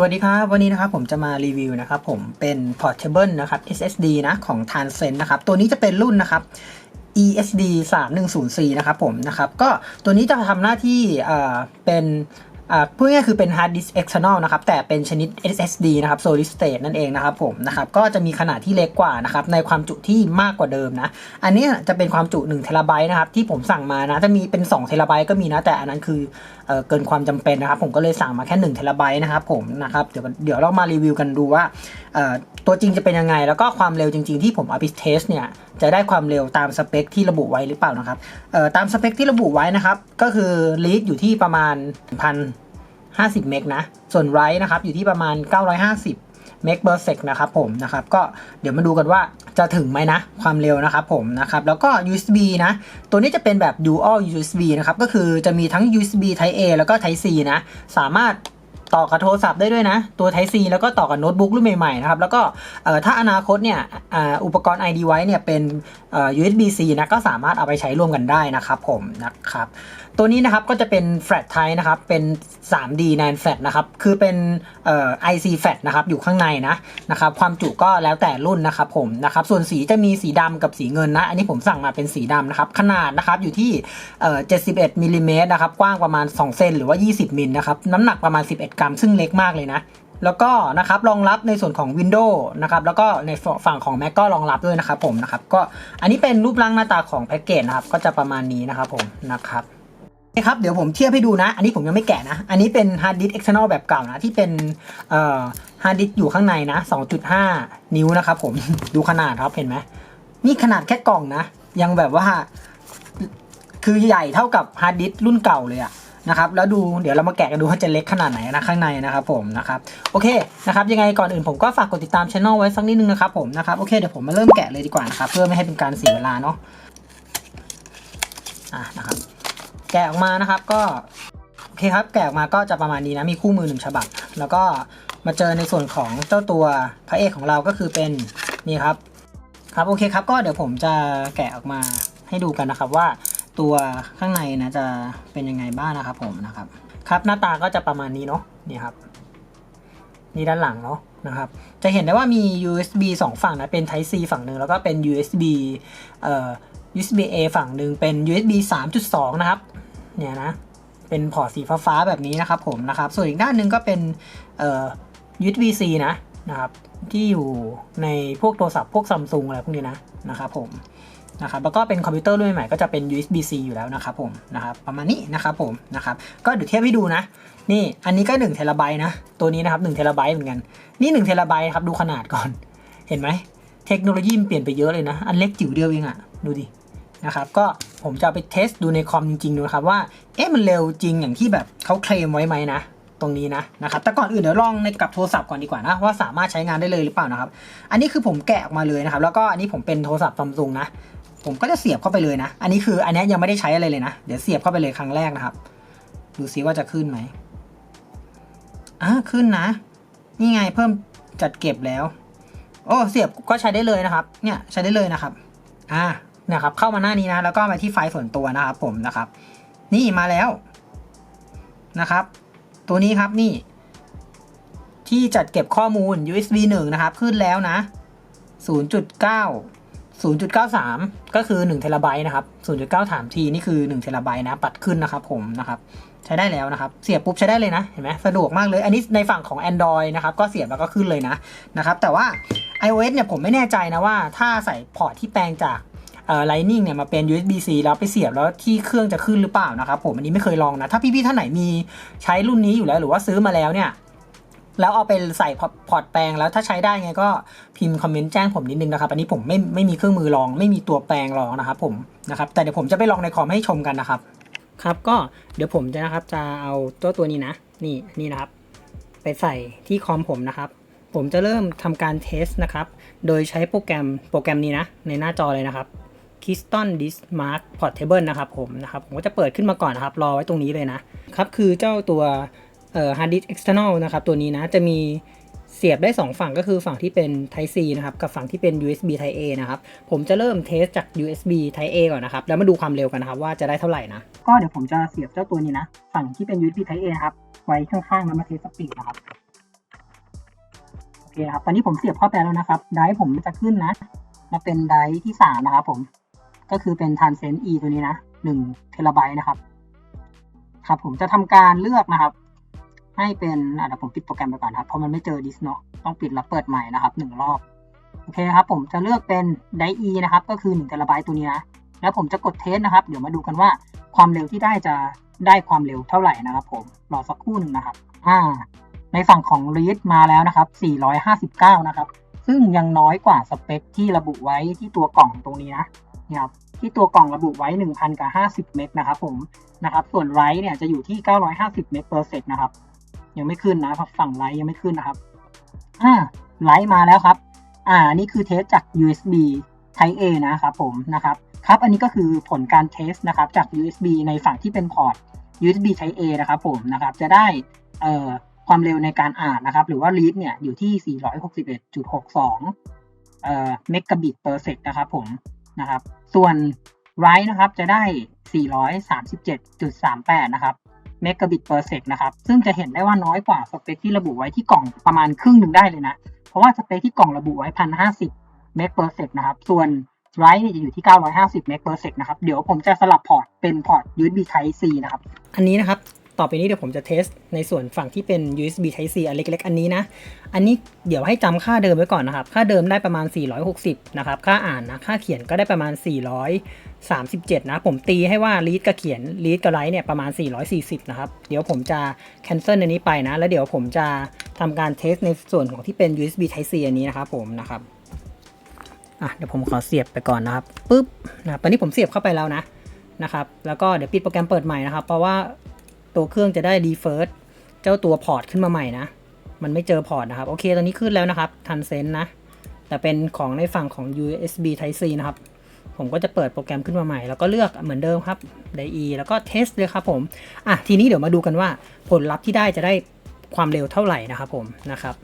สวัสดีครับ วันนี้นะครับผมจะมารีวิวนะครับผมเป็น portable นะครับ SSD นะของ t a n s e n นะครับ ตัวนี้จะเป็นรุ่นนะครับ ESD 3104นะครับผมนะครับ ก็ตัวนี้จะทำหน้าที่เป็น พูดง่ายคือเป็น hard disk external นะครับ แต่เป็นชนิด SSD นะครับ solid state นั่นเองนะครับผมนะครับ ก็จะมีขนาดที่เล็กกว่านะครับ ในความจุที่มากกว่าเดิมนะ อันนี้จะเป็นความจุ1เทราไบต์นะครับ ที่ผมสั่งมานะ จะมีเป็น2เทราไบต์ก็มีนะ แต่อันนั้นคือเออเกินความจำเป็นนะครับ ผมก็เลยสั่งมาแค่1เทราไบต์นะครับผมนะครับ เดี๋ยวเดี๋ยวเรามารีวิวกันดูว่าเอ่อตัวจริงจะเป็นยังไง แล้วก็ความเร็วจริง ๆ ที่ผมเอาไปเทสเนี่ย จะได้ความเร็วตามสเปคที่ระบุไว้หรือเปล่านะครับเอ่อตามสเปคที่ระบุไว้นะครับ ก็คือลีดอยู่ที่ประมาณพัน 50 เมกนะ ส่วนไรนะครับอยู่ที่ประมาณ 950เมกเบอร์เซกนะครับผมนะครับก็เดี๋ยวมาดูกันว่าจะถึงไหมนะ ความเร็วนะครับผมนะครับแล้วก็ USB นะ ตัวนี้จะเป็นแบบ Dual USB นะครับ ก็คือจะมีทั้ง USB Type A แล้วก็ Type C นะ สามารถ ต่อกับโทรศัพท์ได้ด้วยนะ ตัว Type C แล้วก็ต่อกับโน้ตบุ๊กรุ่นใหม่ๆนะครับ แล้วก็ถ้าอนาคตเนี่ยอ,อุปกรณ์ ID ไว้เนี่ยเป็น USB C นะก็สามารถเอาไปใช้ร่วมกันได้นะครับผมนะครับตัวนี้นะครับก็จะเป็น flat type นะครับเป็น 3D NAND flat นะครับคือเป็นเอ่อ IC flat นะครับอยู่ข้างในนะนะครับความจุก็แล้วแต่รุ่นนะครับผมนะครับส่วนสีจะมีสีดำกับสีเงินนะ อันนี้ผมสั่งมาเป็นสีดำนะครับขนาดนะครับอยู่ที่เอ่อ71มิลลิเมตรนะครับกว้างประมาณ 2 เซนหรือว่า 20มิลนะครับน้ำหนักประมาณ 11กรัมซึ่งเล็กมากเลยนะ แล้วก็นะครับรองรับในส่วนของ Windows นะครับแล้วก็ในฝั่งของ Mac ก็รองรับด้วยนะครับผมนะครับก็อันนี้เป็นรูปร่างหน้าตาของแพ็กเกจนะครับก็จะประมาณนี้นะครับผมนะครับนะครับเดี๋ยวผมเทียบให้ดูนะ อันนี้ผมยังไม่แกะนะ อันนี้เป็นฮาร์ดดิสก์ external แบบเก่านะ ที่เป็นฮาร์ดดิสก์อยู่ข้างในนะ 2.5 นิ้วนะครับผมดูขนาดครับเห็นไหมนี่ขนาดแค่กล่องนะ ยังแบบว่า คือใหญ่เท่ากับฮาร์ดดิสก์รุ่นเก่าเลยอะ นะครับแล้วดูเดี๋ยวเรามาแกะกันดูว่าจะเล็กขนาดไหนนะข้างในนะครับผมนะครับโอเคนะครับยังไงก่อนอื่นผมก็ฝากกดติดตามช่องไว้สักนิดนึงนะครับผมนะครับโอเคเดี๋ยวผมมาเริ่มแกะเลยดีกว่านะครับเพื่อไม่ให้เป็นการเสียเวลาเนาะอะนะครับแกะออกมานะครับก็โอเคครับแกะออกมาก็จะประมาณนี้นะมีคู่มือหนึ่งฉบับ แล้วก็มาเจอในส่วนของเจ้าตัวพระเอกของเราก็คือเป็นนี่ครับครับโอเคครับก็เดี๋ยวผมจะแกะออกมาให้ดูกันนะครับว่า ตัวข้างในนะจะเป็นยังไงบ้างนะครับผมนะครับ ครับหน้าตาก็จะประมาณนี้เนาะนี่ครับนี่ด้านหลังเนาะนะครับ จะเห็นได้ว่ามี USB 2 ฝั่งนะเป็น Type C ฝั่งหนึ่งแล้วก็เป็น USB เอ่อ USB A ฝั่งหนึ่งเป็น USB 3.2 นะครับเนี่ยนะเป็นพอร์ตสีฟ้าๆแบบนี้นะครับผมนะครับส่วนอีกด้านหนึ่งก็เป็นเอ่อ USB C นะนะครับที่อยู่ในพวกโทรศัพท์พวกซัมซุงอะไรพวกนี้นะนะครับผม นะครับแล้วก็เป็นคอมพิวเตอร์รุ่นใหม่ก็จะเป็น USB C อยู่แล้วนะครับผมนะครับประมาณนี้นะครับผมนะครับก็เดี๋ยวเทียบให้ดูนะ นี่อันนี้ก็1เทราไบต์นะ ตัวนี้นะครับ1เทราไบต์เหมือนกัน นี่1เทราไบต์ครับดูขนาดก่อน เห็นไหมเทคโนโลยีมันเปลี่ยนไปเยอะเลยนะ อันเล็กจิ๋วเดียวเองอะดูดินะครับก็ผมจะเอาไปเทสดูในคอมจริงๆดูนะครับว่าเอ๊ะมันเร็วจริงอย่างที่แบบเขาเคลมไว้ไหมนะตรงนี้นะนะครับแต่ก่อนอื่นเดี๋ยวลองในกับโทรศัพท์ก่อนดีกว่านะว่าสามารถใช้งานได้เลยหรือเปล่านะครับ อันนี้คือผมแกะออกมาเลยนะครับ แล้วก็อันนี้ผมเป็นโทรศัพท์ซัมซุงนะ ผมก็จะเสียบเข้าไปเลยนะ อันนี้คืออันนี้ยังไม่ได้ใช้อะไรเลยนะ เดี๋ยวเสียบเข้าไปเลยครั้งแรกนะครับ ดูซิว่าจะขึ้นไหมอ่าขึ้นนะ นี่ไงเพิ่มจัดเก็บแล้ว โอ้เสียบก็ใช้ได้เลยนะครับ เนี่ยใช้ได้เลยนะครับ อ่านะครับ เข้ามาหน้านี้นะ แล้วก็มาที่ไฟล์ส่วนตัวนะครับ ผมนะครับ นี่มาแล้วนะครับ ตัวนี้ครับนี่ ที่จัดเก็บข้อมูล USB 1 นะครับ ขึ้นแล้วนะ 0.9 0.93 ก็คือ 1 เทราไบต์นะครับ 0.93ทีนี่คือ 1 เทราไบต์นะ ปัดขึ้นนะครับผมนะครับ ใช้ได้แล้วนะครับ เสียบปุ๊บใช้ได้เลยนะ เห็นไหมสะดวกมากเลย อันนี้ในฝั่งของ Android นะครับ ก็เสียบแล้วก็ขึ้นเลยนะ นะครับ แต่ว่า iOS เนี่ยผมไม่แน่ใจนะว่า ถ้าใส่พอร์ตที่แปลงจากเอ่อ Lightning เนี่ยมาเป็น USB C แล้วไปเสียบแล้วที่เครื่องจะขึ้นหรือเปล่านะครับผม อันนี้ไม่เคยลองนะ ถ้าพี่ๆท่านไหนมีใช้รุ่นนี้อยู่แล้วหรือว่าซื้อมาแล้วเนี่ย แล้วเอาไปใส่พอร์ตแปลงแล้วถ้าใช้ได้ไงก็พิมพ์คอมเมนต์แจ้งผมนิดนึงนะครับอันนี้ผมไม่ไม่มีเครื่องมือลองไม่มีตัวแปลงลองนะครับผมนะครับแต่เดี๋ยวผมจะไปลองในคอมให้ชมกันนะครับครับก็เดี๋ยวผมจะนะครับจะเอาตัวตัวนี้นะ นี่นี่นะครับ ไปใส่ที่คอมผมนะครับ ผมจะเริ่มทำการเทสนะครับ โดยใช้โปรแกรมโปรแกรมนี้นะ ในหน้าจอเลยนะครับ Keystone Disk Mark Portable นะครับผมนะครับ ผมก็จะเปิดขึ้นมาก่อนนะครับ รอไว้ตรงนี้เลยนะครับ คือเจ้าตัว เอ่อ hard disk external นอลนะครับตัวนี้นะจะมีเสียบได้ 2 ฝั่งก็คือฝั่งที่เป็น Type C นะครับ กับฝั่งที่เป็น USB Type A นะครับ ผมจะเริ่มเทสจาก USB Type A ก่อนนะครับ แล้วมาดูความเร็วกันนะครับว่าจะได้เท่าไหร่นะ ก็เดี๋ยวผมจะเสียบเจ้าตัวนี้นะ ฝั่งที่เป็น USB Type A นะครับ ไว้ข้างๆแล้วมาเทสสปีดนะครับนะคครับ ตอนนี้ผมเสียบเข้าไปแล้วนะครับ ไดร์ผมจะขึ้นนะ มาเป็นไดร์ที่สามนะครับผม ก็คือเป็น Transcend E ตัวนี้นะหนึ่งเทราไบต์นะครับ ครับ ผมจะทำการเลือกนะครับ ให้เป็นอะเดี๋ยวผมปิดโปรแกรมไปก่อนครับเพราะมันไม่เจอดิสเนาะต้องปิดแล้วเปิดใหม่นะครับหนึ่งรอบโอเคครับ ผมจะเลือกเป็นไดร์ E นะครับ ก็คือ1เทราไบต์ตัวนี้นะแล้วผมจะกดเทสนะครับ เดี๋ยวมาดูกันว่าความเร็วที่ได้จะได้ความเร็วเท่าไหร่นะครับ ผมรอสักครู่หนึ่งนะครับอ่าในฝั่งของ read มาแล้วนะครับ 459 นะครับ ซึ่งยังน้อยกว่าสเปคที่ระบุไว้ที่ตัวกล่องตรงนี้นะนี่ครับที่ตัวกล่องระบุไว้ 1,000 กับ 50 เมกนะครับผมนะครับ ส่วนไรเนี่ยจะอยู่ที่ 950 เมก per sec นะครับ ยังไม่ขึ้นนะฝั่งไรยังไม่ขึ้นนะครับอ่าไลท์มาแล้วครับ อ่านี่คือเทสจาก USB Type A นะครับผมนะครับครับอันนี้ก็คือผลการเทสนะครับจาก USB ในฝั่งที่เป็นพอร์ต USB Type A นะครับผมนะครับจะได้เอ่อความเร็วในการอ่านนะครับ หรือว่า read เนี่ยอยู่ที่ 461.62เอ่อเมกะบิต per sec นะครับผมนะครับ ส่วน write นะครับจะได้ 437.38 นะครับ เมกะบิตเปอร์เซกนะครับ ซึ่งจะเห็นได้ว่าน้อยกว่าสเปคที่ระบุไว้ที่กล่องประมาณครึ่งหนึ่งได้เลยนะ เพราะว่าสเปคที่กล่องระบุไว้พันห้าสิบเมกเปอร์เซกนะครับ ส่วน write เนี่จะอยู่ที่ 950เมกเปอร์เซกนะครับ เดี๋ยวผมจะสลับพอร์ตเป็นพอร์ต USB Type C นะครับ อันนี้นะครับ ต่อไปนี้เดี๋ยวผมจะเทสในส่วนฝั่งที่เป็น USB Type C อันเล็กๆ อันนี้นะ อันนี้เดี๋ยวให้จำค่าเดิมไว้ก่อนนะครับ ค่าเดิมได้ประมาณ 460 นะครับ ค่าอ่านนะ ค่าเขียนก็ได้ประมาณ 437 นะ ผมตีให้ว่า read กับเขียน read กับ write เนี่ยประมาณ 440 นะครับ เดี๋ยวผมจะ cancel อันนี้ไปนะ แล้วเดี๋ยวผมจะทำการเทสในส่วนของที่เป็น USB Type C อันนี้นะครับผมนะครับ อะเดี๋ยวผมขอเสียบไปก่อนนะครับปุ๊บนะตอนนี้ผมเสียบเข้าไปแล้วนะนะครับ แล้วก็เดี๋ยวปิดโปรแกรมเปิดใหม่นะครับ เพราะว่า ตัวเครื่องจะได้ default เจ้าตัวพอร์ตขึ้นมาใหม่นะ มันไม่เจอพอร์ตนะครับ โอเค ตอนนี้ขึ้นแล้วนะครับทันเซนนะ แต่เป็นของในฝั่งของ USB Type C นะครับ ผมก็จะเปิดโปรแกรมขึ้นมาใหม่ แล้วก็เลือกเหมือนเดิมครับ IE แล้วก็เทสเลยครับผม อะ ทีนี้เดี๋ยวมาดูกันว่าผลลัพธ์ที่ได้จะได้ความเร็วเท่าไหร่นะครับผมนะครับ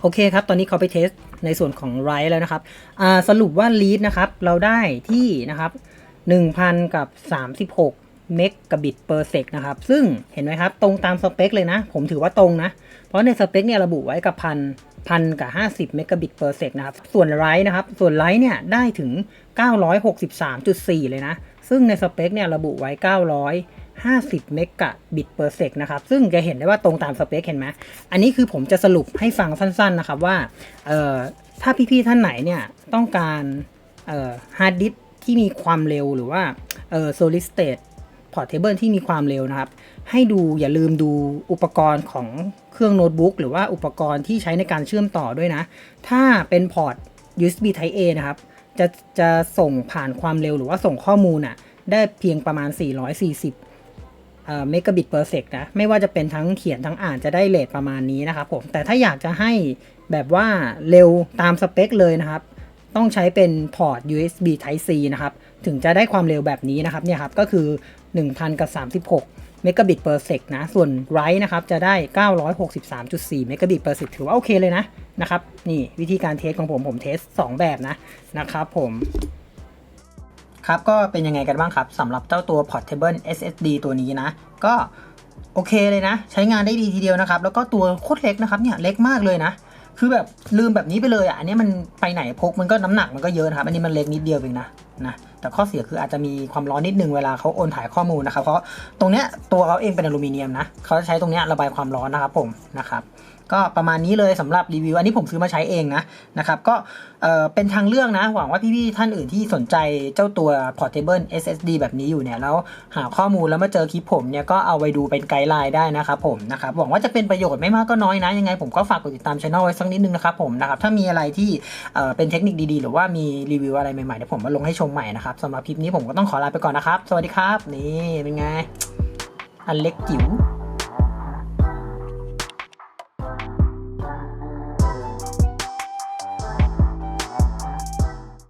โอเคครับ ตอนนี้เขาไปเทสในส่วนของ write แล้วนะครับอ่าสรุปว่า read นะครับ เราได้ที่นะครับ 1,000 กับ 36 เมกะบิต per sec นะครับ ซึ่งเห็นไหมครับ ตรงตามสเปคเลยนะ ผมถือว่าตรงนะ เพราะในสเปคเนี่ยระบุไว้กับพันพันกับ 50 เมกะบิต per sec นะครับ ส่วน write นะครับ ส่วน write เนี่ยได้ถึง 963.4 เลยนะ ซึ่งในสเปคเนี่ยระบุไว้ 950 เมกะบิต per sec นะครับ ซึ่งจะเห็นได้ว่าตรงตามสเปคเห็นไหมอันนี้คือผมจะสรุปให้ฟังสั้นๆนะครับว่า เอ่อ ถ้าพี่ๆท่านไหนเนี่ยต้องการ เอ่อ ฮาร์ดดิสที่มีความเร็วหรือว่า เอ่อ solid state portable ที่มีความเร็วนะครับ ให้ดูอย่าลืมดูอุปกรณ์ของเครื่องโน้ตบุ๊กหรือว่าอุปกรณ์ที่ใช้ในการเชื่อมต่อด้วยนะ ถ้าเป็นพอร์ต USB Type A นะครับ จะจะส่งผ่านความเร็วหรือว่าส่งข้อมูลอะได้เพียงประมาณ 440เมกะบิต per sec นะ ไม่ว่าจะเป็นทั้งเขียนทั้งอ่านจะได้เลทประมาณนี้นะครับผม แต่ถ้าอยากจะให้แบบว่าเร็วตามสเปคเลยนะครับ ต้องใช้เป็นพอร์ต USB Type C นะครับ ถึงจะได้ความเร็วแบบนี้นะครับเนี่ยครับก็คือ 1,000 กับ 36 เมกะบิต per sec นะ ส่วน write นะครับจะได้ 963.4 เมกะบิต per sec ถือว่าโอเคเลยนะนะครับนี่วิธีการเทสของผมผมเทส 2 แบบนะนะครับผมครับ ก็เป็นยังไงกันบ้างครับสำหรับเจ้าตัว Portable SSD ตัวนี้นะ ก็โอเคเลยนะ ใช้งานได้ดีทีเดียวนะครับ แล้วก็ตัวโคตรเล็กนะครับเนี่ยเล็กมากเลยนะ คือแบบลืมแบบนี้ไปเลยอะ อันนี้มันไปไหนพกมันก็น้ำหนักมันก็เยอะนะครับ อันนี้มันเล็กนิดเดียวเองนะนะ แต่ข้อเสียคืออาจจะมีความร้อนนิดนึงเวลาเขาโอนถ่ายข้อมูลนะครับ เพราะตรงเนี้ยตัวเขาเองเป็นอลูมิเนียมนะเขาจะใช้ตรงเนี้ยระบายความร้อนนะครับผมนะครับก็ประมาณนี้เลยสำหรับรีวิว อันนี้ผมซื้อมาใช้เองนะนะครับก็เป็นทางเลือกนะ หวังว่าพี่ๆท่านอื่นที่สนใจเจ้าตัว portable SSD แบบนี้อยู่เนี่ย แล้วหาข้อมูลแล้วมาเจอคลิปผมเนี่ย ก็เอาไปดูเป็นไกด์ไลน์ได้นะครับผมนะครับหวังว่าจะเป็นประโยชน์ไม่มากก็น้อยนะ ยังไงผมก็ฝากกดติดตามช่องไว้สักนิดนึงนะครับผมนะครับถ้ามีอะไรที่เป็นเทคนิคดีๆ หรือว่ามีรีวิวอะไรใหม่ๆเดี๋ยวผมมาลงให้ชมใหม่นะครับสำหรับคลิปนี้ผมก็ต้องขอลาไปก่อนนะครับ สวัสดีครับ นี่เป็นไง อันเล็กจิ๋ว